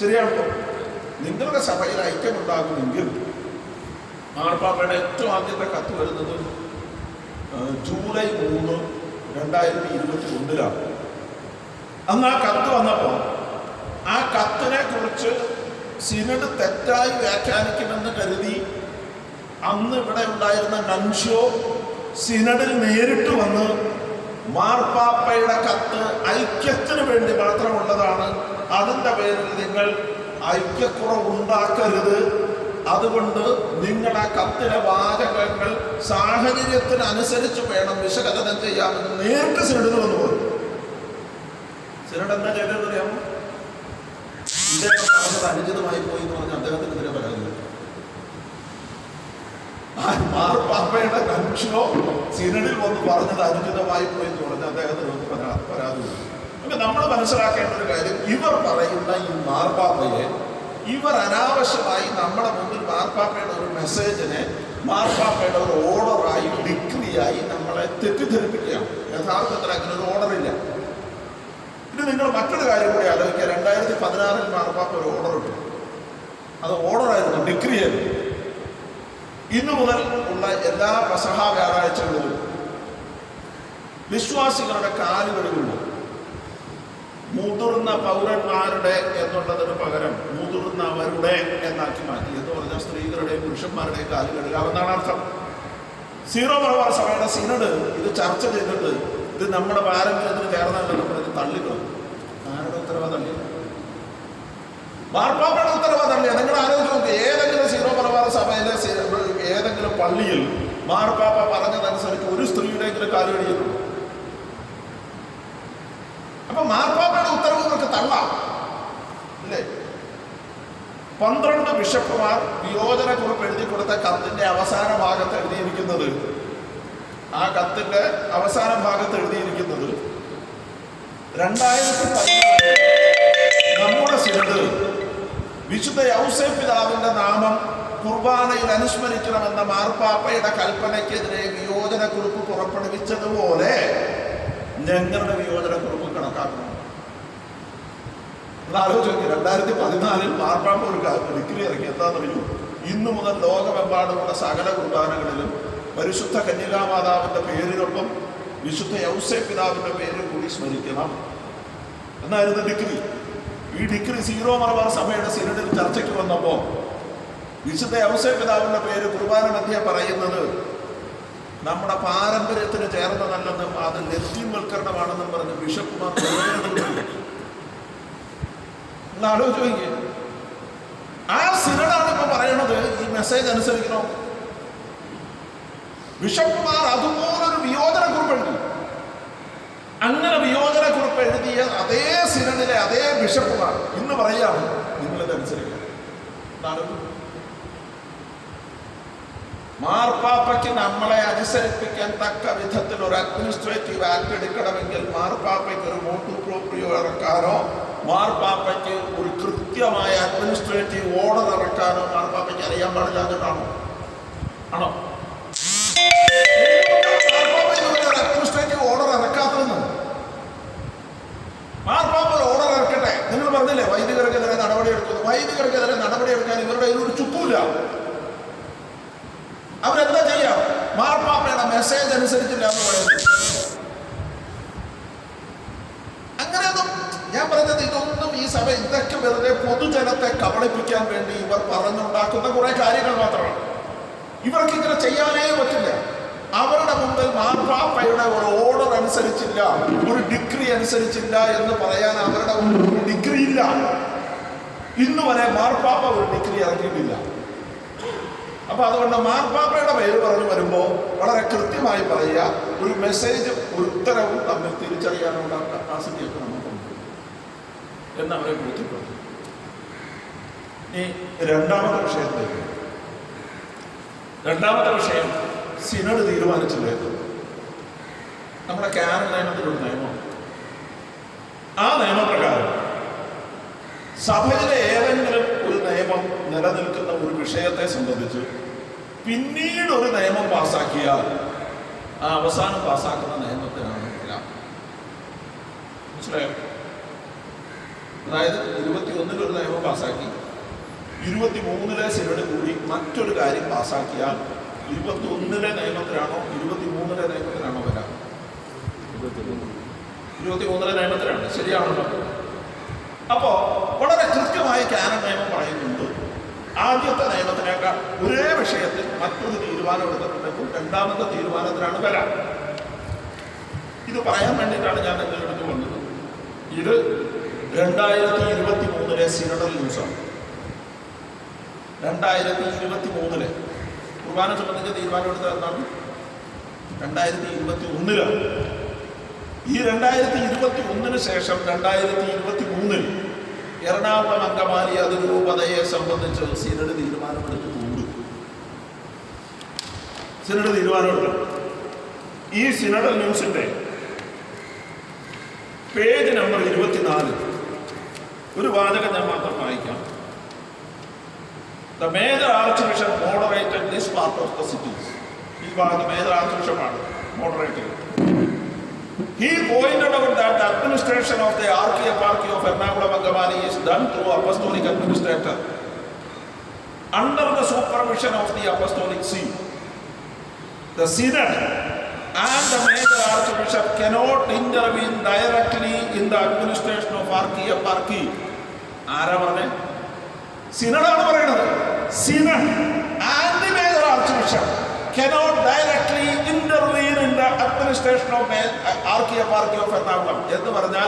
ശരിയാണല്ലോ നിങ്ങളുടെ സഭയിൽ ഐക്യമുണ്ടാകുമെങ്കിൽ മാർപ്പാപ്പയുടെ ഏറ്റവും ആദ്യത്തെ കത്ത് വരുന്നത് ജൂലൈ മൂന്ന് രണ്ടായിരത്തി ഇരുപത്തി ഒന്നിലാണ് അന്ന് ആ കത്ത് വന്നപ്പോൾ ആ കത്തിനെ കുറിച്ച് സിനഡ് തെറ്റായി വ്യാഖ്യാനിക്കുമെന്ന് കരുതി അന്ന് ഇവിടെ ഉണ്ടായിരുന്ന നൻഷോ സിനഡിൽ നേരിട്ട് വന്ന് മാർപ്പാപ്പയുടെ കത്ത് ഐക്യത്തിന് വേണ്ടി മാത്രമുള്ളതാണ്. അതിന്റെ പേരിൽ നിങ്ങൾ ഐക്യക്കുറവുണ്ടാക്കരുത്. അതുകൊണ്ട് നിങ്ങൾ ആ കത്തിലെ വാചകങ്ങൾ സാഹചര്യത്തിനനുസരിച്ച് വേണം വിശകലനം ചെയ്യാമെന്ന് നേരിട്ട് സിനഡിൽ വന്നു പറഞ്ഞു. സിനഡ് എന്താ ചെയ്തതെന്ന് അറിയാമോ ഇതൊക്കെ പറഞ്ഞത് അനുചിതമായി പോയി എന്ന് പറഞ്ഞ് അദ്ദേഹത്തിനെതിരെ പരാതി. ആ കൺഷനോ കൺഷോ സിനഡിൽ വന്ന് പറഞ്ഞത് അനുചിതമായി പോയി തുടങ്ങി അദ്ദേഹത്തിന് ഒന്ന് പരാതി. അപ്പൊ നമ്മൾ മനസ്സിലാക്കേണ്ട ഒരു കാര്യം ഇവർ പറയുന്ന ഈ മാർപ്പാപ്പയെ ഇവർ അനാവശ്യമായി നമ്മുടെ മുമ്പിൽ മാർപ്പാപ്പയുടെ ഒരു മെസ്സേജിനെ മാർപ്പാപ്പയുടെ ഒരു ഓർഡറായി ഡിഗ്രിയായി നമ്മളെ തെറ്റിദ്ധരിപ്പിക്കുകയാണ്. യഥാർത്ഥത്തിൽ അങ്ങനെ ഒരു ഓർഡറില്ല ഇനി നിങ്ങൾ മറ്റൊരു കാര്യം കൂടി ആലോചിക്കുക. രണ്ടായിരത്തി പതിനാറിൽ മാർപ്പാപ്പ ഒരു ഓർഡർ ഇട്ടു. അത് ഓർഡറായിരുന്നു ഡിഗ്രി ആയിരുന്നു ഇന്നു മുതൽ ഉള്ള എല്ലാ പ്രസഹ വ്യാഴാഴ്ചകളിലും വിശ്വാസികളുടെ കാലുകളിലുള്ള മുതിർന്ന പൗരന്മാരുടെ എന്നുള്ളതിന് പകരം മുതിർന്നവരുടെ എന്നാക്കി മാറ്റി എന്ന് പറഞ്ഞാൽ സ്ത്രീകളുടെയും പുരുഷന്മാരുടെയും കാൽ കഴുകാമെന്നാണ് അർത്ഥം. സീറോ മലബാർ സഭയുടെ സിനഡ് ഇത് ചർച്ച ചെയ്തിട്ട് ഇത് നമ്മുടെ പാരമ്പര്യത്തിന് ചേർന്നല്ലെന്ന് നമ്മളിത് തള്ളിക്കളും ആരുടെ ഉത്തരവാദം തള്ളി മാർപ്പാപ്പയുടെ നിങ്ങൾ ആലോചിച്ച് നോക്കുക ഏതെങ്കിലും സഭയിലെ ഏതെങ്കിലും പള്ളിയിൽ മാർപ്പാപ്പ പറഞ്ഞതനുസരിച്ച് ഒരു സ്ത്രീയുടെയെങ്കിലും കാലു കടിക്കുന്നു അപ്പൊ മാർപ്പാപ്പയുടെ ഉത്തരവ് ഇവർക്ക് തള്ളാം. അല്ലേ? പന്ത്രണ്ട് ബിഷപ്പുമാർ വിയോജന കുറിപ്പ് എഴുതി കൊടുത്ത കത്തിന്റെ അവസാന ഭാഗത്ത് എഴുതിയിരിക്കുന്നത്. ആ കത്തിന്റെ അവസാന ഭാഗത്ത് എഴുതിയിരിക്കുന്നത് രണ്ടായിരത്തി പതിനാല് നമ്മുടെ സിനഡ് വിശുദ്ധ യൗസേ പിതാവിന്റെ നാമം കുർബാനയിൽ അനുസ്മരിക്കണമെന്ന മാർപ്പാപ്പയുടെ കൽപ്പനയ്ക്കെതിരെ വിയോജന കുറിപ്പ് പുറപ്പെടുവിച്ചതുപോലെ ഞങ്ങളുടെ വിയോജന കുറിപ്പ് കണക്കാക്കണം ആലോചിക്കും രണ്ടായിരത്തി പതിനാലിൽ മാർപ്പാപ്പ ഒരു ഡിഗ്രി ഇറക്കി. എന്താണെന്നറിയോ? ഇന്നു മുതൽ ലോകമെമ്പാടുമുള്ള സകല കുർബാനകളിലും പരിശുദ്ധ കന്യകാമാതാവിന്റെ പേരിനൊപ്പം വിശുദ്ധ യൗസേ പിതാവിന്റെ പേരും കൂടി സ്മരിക്കണം. എന്നായിരുന്നു ഡിഗ്രി. ഈ ഡിഗ്രി സീറോ മലബാർ സഭയുടെ സിനഡിൽ ചർച്ചയ്ക്ക് വന്നപ്പോൾ വിശുദ്ധ യൗസേ പിതാവിന്റെ പേര് കുർബാന മധ്യ പറയുന്നത് നമ്മുടെ പാരമ്പര്യത്തിന് ചേർന്നതല്ലെന്നും അത് ലത്തീൻവൽക്കരണമാണെന്നും പറഞ്ഞ് ബിഷപ്പുമാർ ഒന്ന് ആ സിനഡാണ് ഇപ്പൊ പറയണത്. ഈ മെസ്സേജ് അനുസരിക്കണോ? ബിഷപ്പുമാർ അതുപോലൊരു വിയോജന കുറിപ്പ് എഴുതി. അങ്ങനെ വിയോജന കുറിപ്പ് എഴുതിയ അതേ സിനഡിലെ അതേ ബിഷപ്പുമാർ ഇന്ന് പറയുകയാണ് നിങ്ങളിത് അനുസരിക്കണം. മാർപ്പാപ്പയ്ക്ക് നമ്മളെ അനുസരിപ്പിക്കാൻ തക്ക വിധത്തിൽ ഒരു അഡ്മിനിസ്ട്രേറ്റീവ് ആക്ട് എടുക്കണമെങ്കിൽ മാർപ്പാപ്പയ്ക്ക് ഒരു മോട്ടു പ്രോപ്രിയോ ഇറക്കാനോ മാർപ്പാപ്പയ്ക്ക് ഒരു കൃത്യമായ അഡ്മിനിസ്ട്രേറ്റീവ് ഓർഡർ ഇറക്കാനോ മാർപ്പാപ്പയ്ക്ക് അറിയാൻ പാടില്ല എന്നിട്ടാണോ ആണോ? അഡ്മിനിസ്ട്രേറ്റീവ് ഓർഡർ ഇറക്കാത്തതെന്ന്. മാർപ്പാപ്പ ഓർഡർ ഇറക്കട്ടെ. നിങ്ങൾ പറഞ്ഞില്ലേ വൈദികർക്കെതിരെ നടപടിയെടുക്കുന്നു. വൈദികർക്കെതിരെ നടപടിയെടുക്കാൻ ഇവരുടെ ഒരു ചുക്കുമില്ല മെസ്സേജ് അനുസരിച്ചില്ല എന്ന് പറയുന്നത്. അങ്ങനെയൊന്നും ഞാൻ പറഞ്ഞത് ഇതൊന്നും ഈ സഭ ഇതൊക്കെ വെറുതെ പൊതുജനത്തെ കബളിപ്പിക്കാൻ വേണ്ടി ഇവർ പറഞ്ഞുണ്ടാക്കുന്ന കുറെ കാര്യങ്ങൾ മാത്രമാണ്. ഇവർക്ക് ഇങ്ങനെ ചെയ്യാനേ പറ്റില്ല. അവരുടെ മുമ്പിൽ മാർപ്പാപ്പയുടെ ഒരു ഓർഡർ അനുസരിച്ചില്ല ഒരു ഡിഗ്രി അനുസരിച്ചില്ല എന്ന് പറയാൻ അവരുടെ മുമ്പിൽ ഒരു ഡിഗ്രി ഇല്ല. ഇന്ന് വരെ മാർപ്പാപ്പ ഒരു ഡിഗ്രി ഇറങ്ങിയിട്ടില്ല. അപ്പൊ അതുകൊണ്ട് മാർപ്പാപ്പയുടെ പേര് പറഞ്ഞു വരുമ്പോൾ വളരെ കൃത്യമായി പറയുക ഒരു മെസ്സേജ് ഉത്തരവും തമ്മിൽ തിരിച്ചറിയാനുള്ള കപ്പാസിറ്റി ഒക്കെ നമുക്കുണ്ട് അവരെ ബോധ്യപ്പെടുന്നു ഈ രണ്ടാമത്തെ വിഷയത്തിലേക്ക് രണ്ടാമത്തെ വിഷയം സിനഡ് തീരുമാനിച്ചില്ലേ? നമ്മുടെ കാനൽ നിയമത്തിലൊരു നിയമം. ആ നിയമപ്രകാരം സഭയിലെ ഏതെങ്കിലും ഒരു നിയമം നിലനിൽക്കുന്ന. വിഷയത്തെ സംബന്ധിച്ച് പിന്നീട് ഒരു നിയമം പാസാക്കിയാൽ ആ അവസാനം പാസാക്കുന്ന നിയമത്തിനാണ് മനസ്സിലായോ? അതായത് ഇരുപത്തി ഒന്നിൽ ഒരു നിയമം പാസാക്കി ഇരുപത്തി മൂന്നിലെ സിനഡ് കൂടി മറ്റൊരു കാര്യം പാസ്സാക്കിയാൽ ഇരുപത്തി ഒന്നിലെ നിയമത്തിലാണോ ഇരുപത്തി മൂന്നിലെ നിയമത്തിലാണോ വരാം? ഇരുപത്തി മൂന്നിലെ നിയമത്തിലാണ് ശരിയാണല്ലോ. അപ്പോ വളരെ കൃത്യമായി കാനൻ നിയമം പറയുന്നുണ്ട്. ആദ്യത്തെ നിയമത്തിനേക്കാൾ ഒരേ വിഷയത്തിൽ മറ്റൊരു തീരുമാനം എടുത്തിട്ടുണ്ടെങ്കിൽ രണ്ടാമത്തെ തീരുമാനത്തിലാണ് വരാൻ ഇത് പറയാൻ വേണ്ടിയിട്ടാണ് ഞാൻ നിങ്ങളുടെ അടുത്ത് വന്നത്. ഇത് രണ്ടായിരത്തി ഇരുപത്തി മൂന്നിലെ സിനഡൽ ന്യൂസാണ്. രണ്ടായിരത്തി ഇരുപത്തി മൂന്നിലെ കുർബാന സംബന്ധിച്ച തീരുമാനം എടുത്തത് എന്താണ്? രണ്ടായിരത്തി ഇരുപത്തി ഒന്നിലാണ് ഈ രണ്ടായിരത്തി ഇരുപത്തി ഒന്നിന് ശേഷം രണ്ടായിരത്തി ഇരുപത്തി മൂന്നിൽ എറണാകുളം അങ്കമാലി അതിരൂപതയെ സംബന്ധിച്ച് സിനഡ് തീരുമാനമെടുത്തിട്ടുണ്ട് സിനഡ് തീരുമാനമെടുത്തു ഈ സിനഡൽ ന്യൂസിന്റെ പേജ് നമ്പർ ഇരുപത്തിനാല്. ഒരു വാചകം ഞാൻ മാത്രം വായിക്കാം. The major archbishop moderated this part of the cities ഈ ഭാഗത്ത് മേജർ ആർച്ച് ബിഷപ്പാണ് മോഡറേറ്റ് ചെയ്തത് He pointed out that the administration of the Archieparchy done through apostolic administrator under the supervision of the apostolic see. The synod and the major archbishop cannot intervene directly in the administration of Archieparchy. ആരാ പറഞ്ഞേ സിനഡാണ് പറയുന്നത് synod and the major archbishop cannot directly intervene in the administration of archeparchy of Ernakulam എന്ന് പറഞ്ഞാൽ